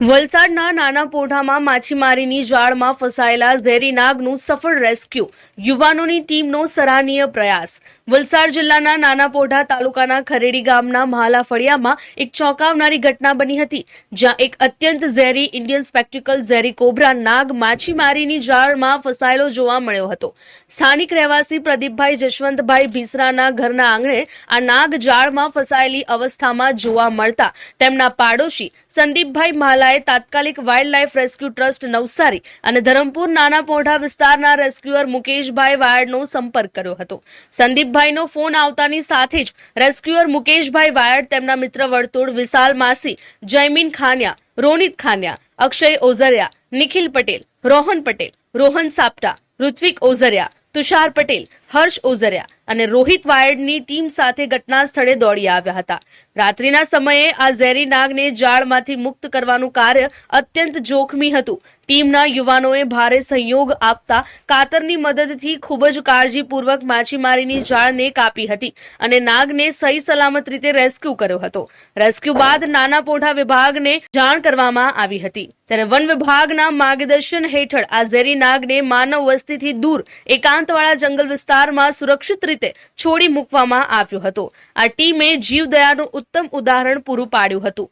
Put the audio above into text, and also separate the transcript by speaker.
Speaker 1: વલસાડના નાના પોઢામાં માછીમારીની જાળમાં ફસાયેલા ઝેરી નાગનું સફળ રેસ્ક્યુ. યુવાનોની ટીમનો સરાહનીય પ્રયાસ. વલસાડ જિલ્લાના નાના પોઢા તાલુકાના ખરેડી ગામના મહાલા ફળિયામાં એક ચોંકાવનારી ઘટના બની હતી, જ્યાં એક અત્યંત ઝેરી ઇન્ડિયન સ્પેક્ટિકલ ઝેરી કોબ્રા નાગ માછીમારીની જાળમાં ફસાયેલો જોવા મળ્યો હતો. સ્થાનિક રહેવાસી પ્રદીપભાઈ જશવંતભાઈ ભીસરાના ઘરના આંગણે આ નાગ જાળમાં ફસાયેલી અવસ્થામાં જોવા મળતા તેમના પાડોશી સંદીપભાઈ મહાલાએ તાત્કાલિક wild life rescue trust Navsari અને ધરમપુર નાના પોઢા વિસ્તારના રેસ્ક્યુઅર મુકેશભાઈ વાયડનો સંપર્ક કર્યો હતો. સંદીપભાઈનો ફોન આવતાની સાથે જ રેસ્ક્યુઅર મુકેશભાઈ વાયડ તેમના મિત્ર વર્તુળ વિશાલ માસી, જયમીન ખાનિયા, રોનિત ખાનિયા, અક્ષય ઓઝરિયા, નિખિલ પટેલ, રોહન પટેલ, રોહન સાપટા, ઋત્વિક ઓઝરિયા, તુષાર પટેલ હર્ષ ઓઝરિયા અને રોહિત વાયડની ટીમ સાથે ઘટના સ્થળે દોડી આવ્યા હતા. રાત્રિના સમયે આ ઝેરી નાગને જાળમાંથી મુક્ત કરવાનું કાર્ય અત્યંત જોખમી હતું. ટીમના યુવાનોએ ભારે સહયોગ આપતા કાતરની મદદથી ખૂબ જ કાળજીપૂર્વક માછીમારીની જાળને કાપી હતી અને નાગને સહી સલામત રીતે રેસ્ક્યુ કર્યો હતો. રેસ્ક્યુ બાદ નાના પોઢા વિભાગને જાણ કરવામાં આવી હતી. ત્યારે વન વિભાગના માર્ગદર્શન હેઠળ આ ઝેરી નાગને માનવ વસ્તીથી દૂર, એકાંતવાળા જંગલ વિસ્તારમાં સુરક્ષિત રીતે છોડી મૂકવામાં આવ્યો હતો. આ ટીમે જીવદયાનું ઉત્તમ ઉદાહરણ પૂરું પાડ્યું હતું.